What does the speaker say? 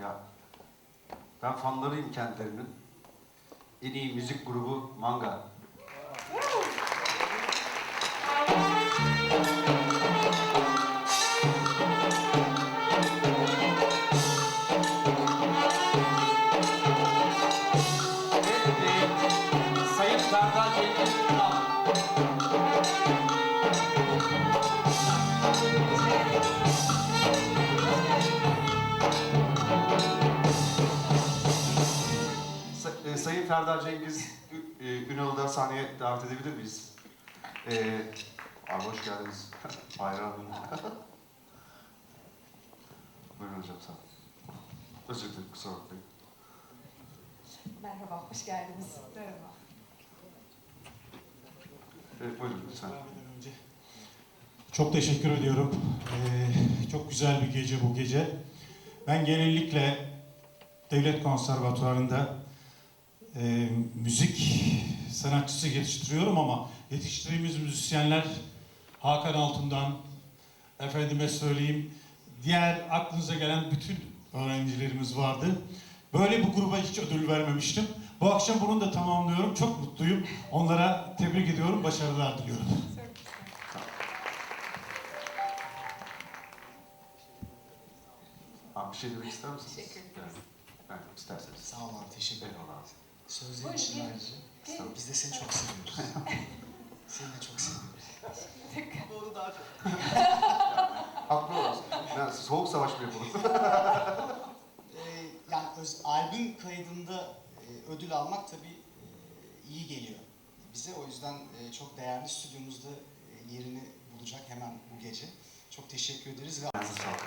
Ya ben fanlarıyım kentlerinin. En iyi müzik grubu Manga. Sayın Ferdar Cengiz e, Ünal'ı da sahneye davet edebilir miyiz? E, abi hoş geldiniz. Hayranım. Buyurun hocam sağ olun. Özür dilerim kusura bakmayın. Merhaba, hoş geldiniz. Merhaba. E, buyurun lütfen. Çok teşekkür ediyorum. Ee, çok güzel bir gece bu gece. Ben genellikle devlet konservatuvarında e, müzik sanatçısı yetiştiriyorum ama yetiştirdiğimiz müzisyenler Hakan Altun'dan, efendime söyleyeyim, diğer aklınıza gelen bütün öğrencilerimiz vardı. Böyle bu gruba hiç ödül vermemiştim. Bu akşam bunu da tamamlıyorum. Çok mutluyum. Onlara tebrik ediyorum. Başarılar diliyorum. Abi bir şey demek ister misiniz? Teşekkür. Yani, yani isterseniz. Sağ ol abi, teşekkür ederim. Sözlerin için ayrıca. Gelin. Biz de seni çok seviyoruz. seni de çok seviyoruz. Haklı olasın. Yani soğuk savaş mı yapalım? Ee, yani öz, albüm kaydında e, ödül almak tabii e, iyi geliyor bize. O yüzden e, çok değerli stüdyomuzda e, yerini bulacak hemen bu gece. Çok teşekkür ederiz ve. Sağ olun.